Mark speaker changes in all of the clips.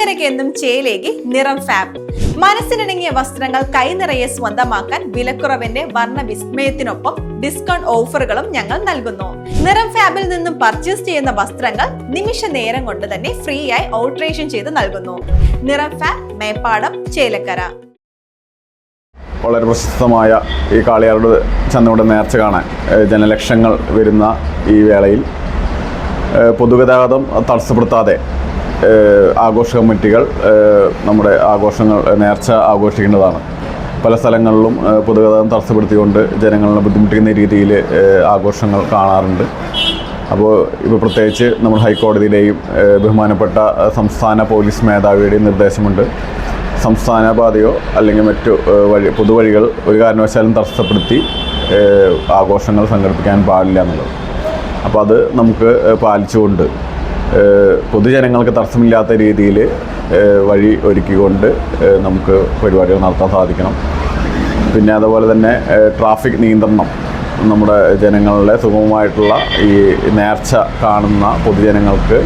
Speaker 1: ചേലക്കരയ്ക്ക് എന്നും ചേലേക്ക് നിറം ഫാബ് മനസ്സിനിണങ്ങിയ വസ്ത്രങ്ങൾ കൈനിറയെ സ്വന്തമാക്കാൻ വിലക്കുറവിന്റെ വർണ വിസ്മയത്തിനൊപ്പം ഡിസ്കൗണ്ട് ഓഫറുകളും ഞങ്ങൾ നൽകുന്നു. നിറം ഫാബിൽ നിന്നും പർച്ചേസ് ചെയ്യുന്ന വസ്ത്രങ്ങൾ നിമിഷ നേരം കൊണ്ട് തന്നെ ഫ്രീ ആയി ഓൾട്രേഷൻ ചെയ്ത് നൽകുന്നു. നിറം ഫാബ് മേപ്പാടം ചേലക്കര.
Speaker 2: വളരെ പ്രശസ്തമായ ഈ കാളിയാരുടെ ചന്തയുടെ നേർച്ച കാണാൻ ജനലക്ഷങ്ങൾ വരുന്ന ഈ വേളയിൽ പൊതുഗതാഗതം തടസ്സപ്പെടുത്താതെ ആഘോഷ കമ്മിറ്റികൾ നമ്മുടെ ആഘോഷങ്ങൾ നേർച്ച ആഘോഷിക്കേണ്ടതാണ് പല സ്ഥലങ്ങളിലും പൊതുഗതാഗതം തടസ്സപ്പെടുത്തിക്കൊണ്ട് ജനങ്ങളെ ബുദ്ധിമുട്ടിക്കുന്ന രീതിയിൽ ആഘോഷങ്ങൾ കാണാറുണ്ട്. അപ്പോൾ ഇപ്പോൾ പ്രത്യേകിച്ച് നമ്മുടെ ഹൈക്കോടതിയിലെയും ബഹുമാനപ്പെട്ട സംസ്ഥാന പോലീസ് മേധാവിയുടെയും നിർദ്ദേശമുണ്ട്. സംസ്ഥാന പാതയോ അല്ലെങ്കിൽ മറ്റു വഴി പൊതുവഴികൾ ഒരു കാരണവശാലും തടസ്സപ്പെടുത്തി ആഘോഷങ്ങൾ സംഘടിപ്പിക്കാൻ പാടില്ല എന്നുള്ളത്. അപ്പോൾ അത് നമുക്ക് പാലിച്ചുകൊണ്ട് പൊതുജനങ്ങൾക്ക് തടസ്സമില്ലാത്ത രീതിയിൽ വഴി ഒരുക്കിക്കൊണ്ട് നമുക്ക് പരിപാടികൾ നടത്താൻ സാധിക്കണം. പിന്നെ അതുപോലെ തന്നെ ട്രാഫിക് നിയന്ത്രണം നമ്മുടെ ജനങ്ങളുടെ സുഗമമായിട്ടുള്ള ഈ നേർച്ച കാണുന്ന പൊതുജനങ്ങൾക്ക്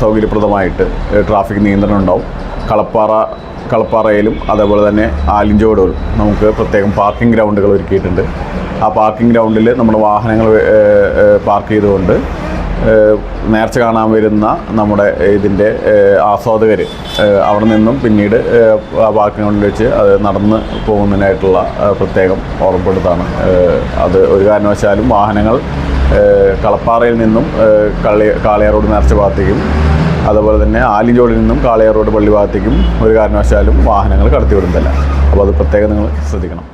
Speaker 2: സൗകര്യപ്രദമായിട്ട് ട്രാഫിക് നിയന്ത്രണം ഉണ്ടാവും. കളപ്പാറ കളപ്പാറയിലും അതേപോലെ തന്നെ ആലിഞ്ചോടുകളും നമുക്ക് പ്രത്യേകം പാർക്കിംഗ് ഗ്രൗണ്ടുകൾ ഒരുക്കിയിട്ടുണ്ട്. ആ പാർക്കിംഗ് ഗ്രൗണ്ടിൽ നമ്മുടെ വാഹനങ്ങൾ പാർക്ക് ചെയ്തുകൊണ്ട് നേർച്ച കാണാൻ വരുന്ന നമ്മുടെ ഇതിന്റെ ആസ്വാദകർ. അവിടെ നിന്നും പിന്നീട് ആ വാക്കുകളിൽ വെച്ച് അത് നടന്ന് പോകുന്നതിനായിട്ടുള്ള പ്രത്യേകം ഓർമ്മപ്പെടുത്താണ്. അത് ഒരു കാരണവശാലും വാഹനങ്ങൾ കളപ്പാറയിൽ നിന്നും കള്ളി കളി കാളിയാറോഡ് നേർച്ച ഭാഗത്തേക്കും അതുപോലെ തന്നെ ആലിഞ്ചോടിൽ നിന്നും കാളിയാർ റോഡ് പള്ളി ഭാഗത്തേക്കും ഒരു കാരണവശാലും വാഹനങ്ങൾ കടത്തിവിടുന്നില്ല. അപ്പോൾ അത് പ്രത്യേകം നിങ്ങൾ ശ്രദ്ധിക്കണം.